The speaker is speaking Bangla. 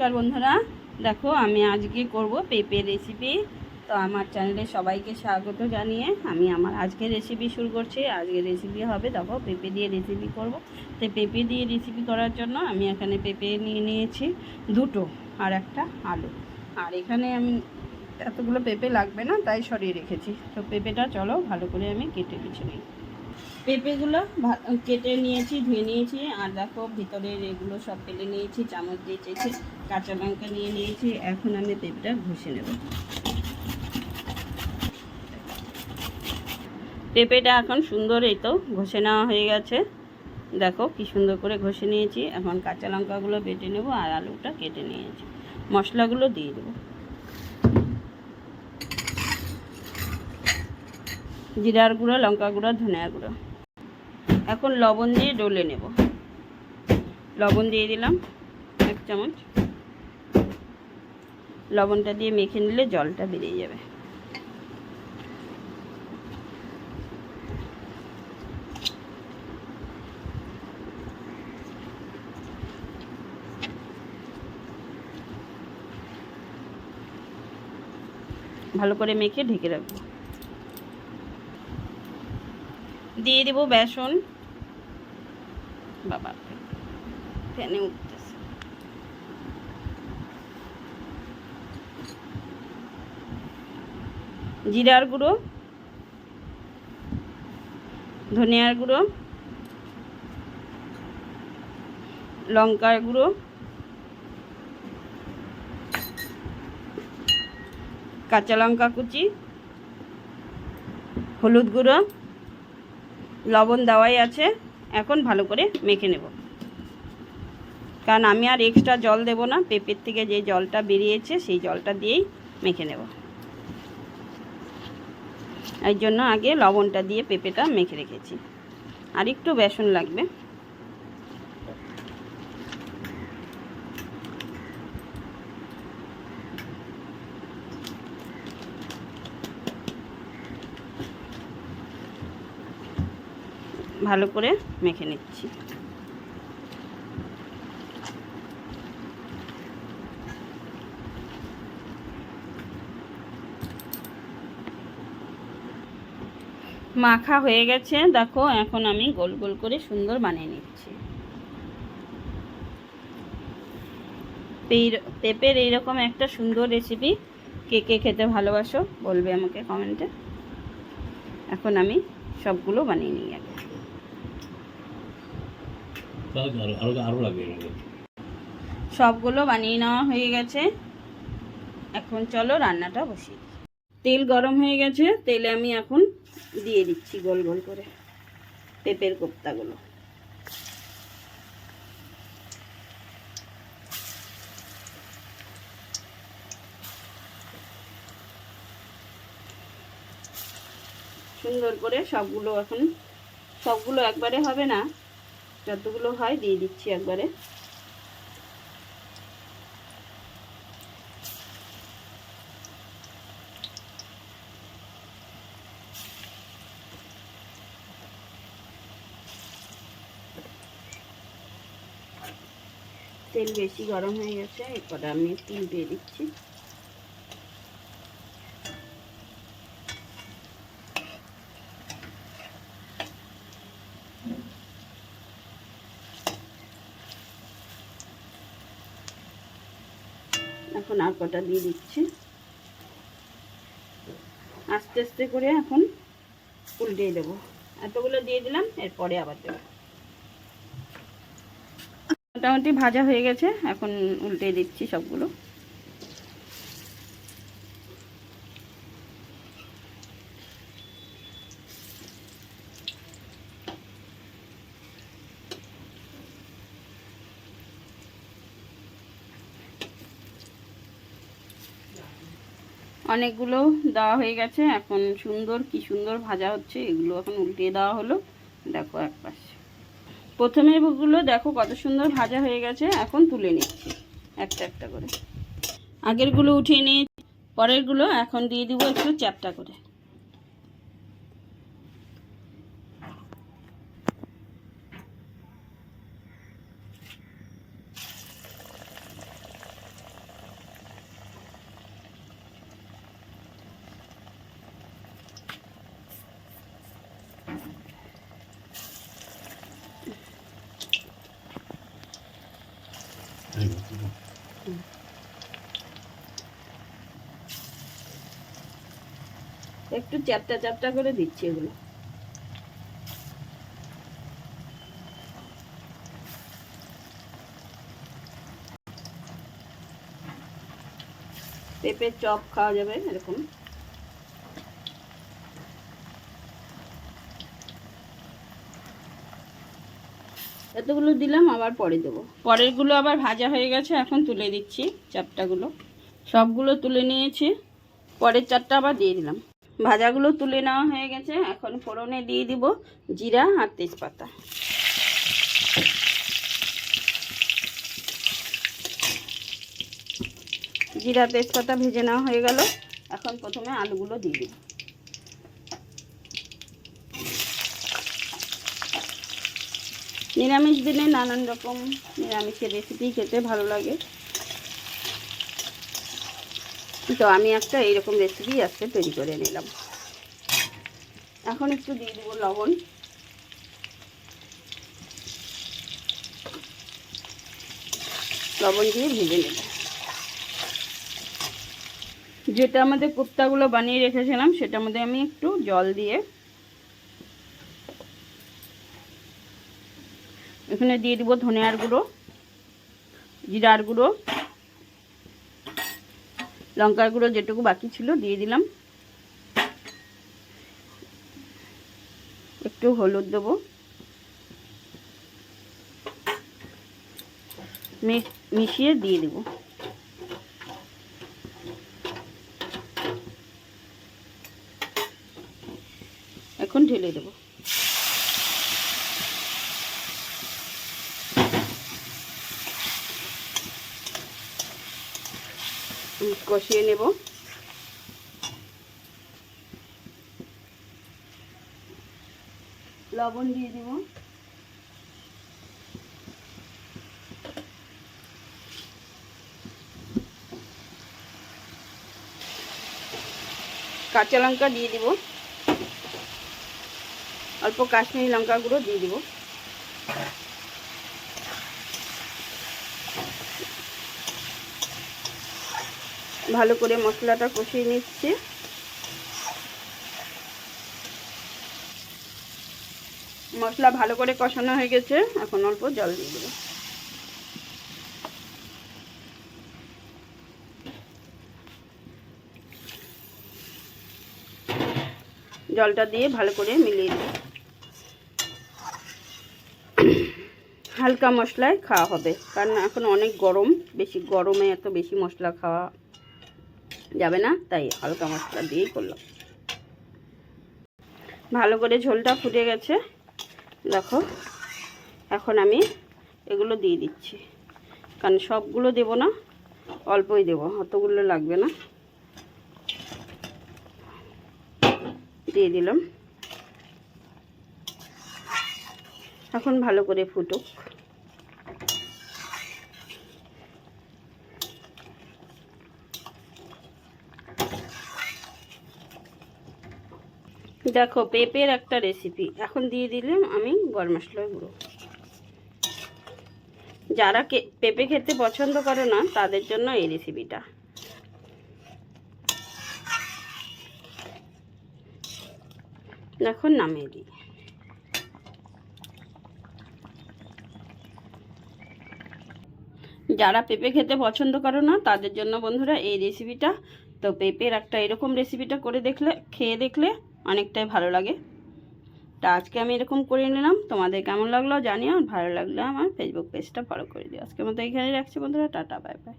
নমস্কার বন্ধুরা। দেখো, আমি আজকে করব পেঁপে রেসিপি তো আমার চ্যানেলে সবাইকে স্বাগত জানিয়ে আমি আমার আজকে রেসিপি শুরু করছি। আজকে রেসিপি হবে, দেখো, পেঁপে দিয়ে রেসিপি করব। তো পেঁপে দিয়ে রেসিপি করার জন্য আমি এখানে পেঁপে নিয়ে নিয়েছি দুটো আর একটা আলু। আর এখানে আমি এতগুলো পেঁপে লাগবে না, তাই সরিয়ে রেখেছি। তো পেঁপেটা চলো ভালো করে আমি কেটে বেছে নিই। পেঁপেগুলো কেটে নিয়েছি, ধুয়ে নিয়েছি। আর দেখো ভিতরের এগুলো সব ফেলে নিয়েছি, চামচ দিয়ে চেয়েছি কাঁচা লঙ্কা নিয়ে নিয়েছি। এখন আমি পেঁপেটা ঘষে নেব। পেঁপেটা এখন সুন্দর এই তো ঘষে নেওয়া হয়ে গেছে। দেখো কি সুন্দর করে ঘষে নিয়েছি। এখন কাঁচা লঙ্কাগুলো বেটে নেব আর আলুটা কেটে নিয়েছি। মশলাগুলো দিয়ে দেবো। জিরার গুঁড়ো, লঙ্কা গুঁড়ো, ধনিয়া গুঁড়ো। এখন লবণ দিয়ে ডলে নেব। লবণ দিয়ে দিলাম এক চামচ। লবণটা দিয়ে মেখে নিলে জলটা বেরিয়ে যাবে। ভালো করে মেখে ঢেকে রাখব। দিয়ে দেবো বেসন। বাবা, ফ্যানে উঠতেছে। জিরার গুঁড়ো, ধনিয়ার গুঁড়ো, লঙ্কার গুঁড়ো, কাঁচা লঙ্কা কুচি, হলুদ গুঁড়ো লবণ দেওয়াই আছে। এখন ভালো করে মেখে নেব। কারণ আমি আর এক্সট্রা জল দেব না। পেঁপের থেকে যে জলটা বেরিয়েছে, সেই জলটা দিয়েই মেখে নেব। এই জন্য আগে লবণটা দিয়ে পেঁপেটা মেখে রেখেছি। আর একটু বেসন লাগবে। ভালো করে মেখে নিচ্ছি। মাখা হয়ে গেছে, দেখো, এখন আমি গোল গোল করে সুন্দর বানিয়ে নিচ্ছি। পেঁপের এইরকম একটা সুন্দর রেসিপি কে কে খেতে ভালোবাসো বলবে আমাকে কমেন্টে এখন আমি সবগুলো বানিয়ে নিই আগে। সবগুলো বানিয়ে নেওয়া হয়ে গেছে। এখন চলো রান্নাটা বসি তেল গরম হয়ে গেছে, তেলে আমি এখন দিয়ে দিচ্ছি গোল গোল করে পেঁপের কোপ্তাগুলো। সুন্দর করে সবগুলো এখন, সবগুলো একবারে হবে না। যতগুলো হয় দিয়ে দিচ্ছি একবারে। তেল বেশি গরম হয়ে গেছে, এরপরে আমি তিল দিয়ে দিচ্ছি। এখন আর কটা দিয়ে দিচ্ছি। আস্তে আস্তে করে এখন উল্টিয়ে দেবো। এতগুলো দিয়ে দিলাম, এরপরে আবার দেবো। মোটামুটি ভাজা হয়ে গেছে, এখন উল্টে দিচ্ছি সবগুলো। অনেকগুলো দেওয়া হয়ে গেছে। এখন সুন্দর, কি সুন্দর ভাজা হচ্ছে, এগুলো এখন উল্টিয়ে দেওয়া হলো। দেখো এক পাশে। প্রথমে গুলো দেখো কত সুন্দর ভাজা হয়ে গেছে, এখন তুলে নিচ্ছি একটা একটা করে। আগেরগুলো উঠিয়ে নিয়ে পরেরগুলো এখন দিয়ে দিব একটু চ্যাপটা করে। একটু চ্যাপটা চ্যাপটা করে দিচ্ছি এগুলো। পেঁপের চপ খাওয়া যাবে এরকম। এতগুলো দিলাম, আবার পরে দেবো। পরেরগুলো আবার ভাজা হয়ে গেছে, এখন তুলে দিচ্ছি চাপটাগুলো সবগুলো তুলে নিয়েছি, পরের চারটা আবার দিয়ে দিলাম। ভাজাগুলো তুলে নেওয়া হয়ে গেছে। এখন ফোড়নে দিয়ে দিব জিরা আর তেজপাতা। জিরা, তেজপাতা ভেজে নেওয়া হয়ে গেল। এখন প্রথমে আলুগুলো দিয়ে দিব। নিরামিষ দিনে নানান রকম নিরামিষের রেসিপি খেতে ভালো লাগে। তো আমি একটা এইরকম রেসিপি আজকে তৈরি করে নিলাম। এখন একটু দিয়ে দেবো লবণ। লবণ দিয়ে ভেজে নেব। যেটা আমাদের কোপ্তাগুলো বানিয়ে রেখেছিলাম, সেটার মধ্যে আমি একটু জল দিয়ে এখানে দিয়ে দিব ধনিয়ার গুঁড়ো, জিরার গুঁড়ো লঙ্কার গুঁড়ো যেটুকু বাকি ছিল দিয়ে দিলাম। একটু হলুদ দেবো। মিশিয়ে দিয়ে দেব এখন ঢেলে দেবো উম, কষিয়ে নেব। লবণ দিয়ে দিব। কাঁচা লঙ্কা দিয়ে দিব। অল্প কাশ্মীরি লঙ্কা গুঁড়ো দিয়ে দিব। ভালো করে মশলাটা কষিয়ে নিচ্ছি। মশলা ভালো করে কষানো হয়ে গেছে, এখন অল্প জল দিয়ে দেবো। জলটা দিয়ে ভালো করে মিলিয়ে দেবো হালকা মশলায় খাওয়া হবে, কারণ এখন অনেক গরম, বেশি গরমে এত বেশি মশলা খাওয়া যাবে না, তাই হালকা মশলা দিয়েই করলাম। ভালো করে ঝোলটা ফুটে গেছে। দেখো, এখন আমি এগুলো দিয়ে দিচ্ছি। কারণ সবগুলো দেব না, অল্পই দেব, অতগুলো লাগবে না। দিয়ে দিলাম। এখন ভালো করে ফুটুক। দেখো, পেঁপের একটা রেসিপি এখন দিয়ে দিলাম আমি গরম মশলার গুঁড়ো। যারা পেঁপে খেতে পছন্দ করে না, তাদের জন্য এই রেসিপিটা এখন নামিয়ে দিই। যারা পেঁপে খেতে পছন্দ করো না, তাদের জন্য বন্ধুরা এই রেসিপিটা তো পেঁপের একটা এরকম রেসিপিটা করে দেখলে, খেয়ে দেখলে অনেকটাই ভালো লাগে। তা আজকে আমি এরকম করে নিলাম। তোমাদের কেমন লাগল জানিও। ভালো লাগলে আমার ফেসবুক পেজটা ফলো করে দিও। আজকের মতো এখানে রাখছি বন্ধুরা। Tata bye bye